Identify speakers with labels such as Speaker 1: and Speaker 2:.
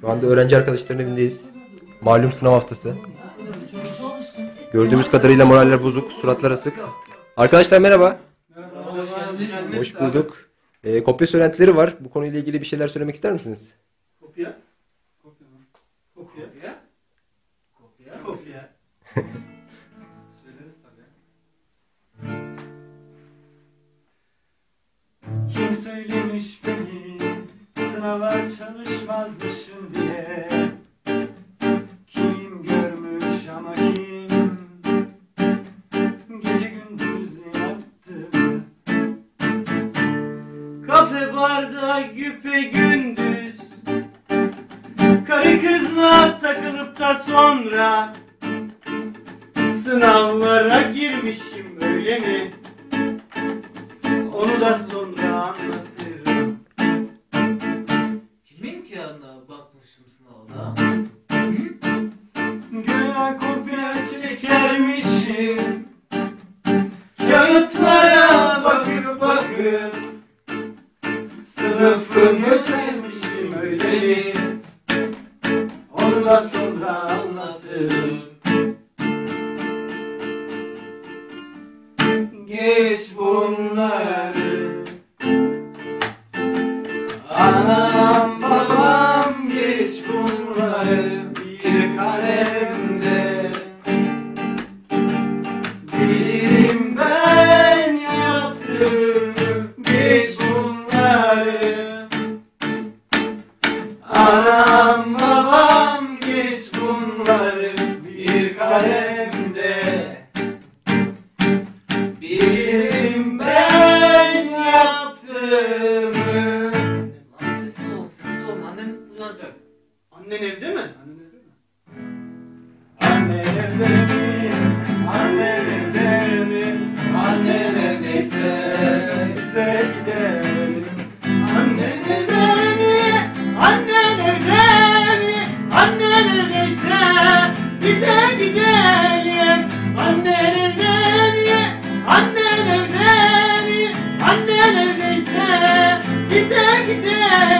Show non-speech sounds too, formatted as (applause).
Speaker 1: Şu anda öğrenci arkadaşların evindeyiz. Malum sınav haftası. Gördüğümüz kadarıyla moraller bozuk, suratlar asık. Arkadaşlar merhaba.
Speaker 2: Geldiniz.
Speaker 1: Hoş bulduk. Ee, kopya söylentileri var. Bu konuyla ilgili bir şeyler söylemek ister misiniz? (laughs)
Speaker 3: Kim söylemiş sınava çalışmazmışım diye Kim görmüş ama kim? Gece gündüz yattım Kafe barda güpe gündüz. Karı kızla takılıp da sonra Sınavlara girmişim öyle mi? Onu da sonra anlatırım bakıp Sınıfımı çekmişim öyle mi? Onu da sonra anlatırım. Geç bunları geç bunları bir kalemde Bilirim ben yaptığımı
Speaker 2: Lan sessiz ol, sessiz ol. Annen uyanacak.
Speaker 3: Annen evde mi? Annen evde mi? every day.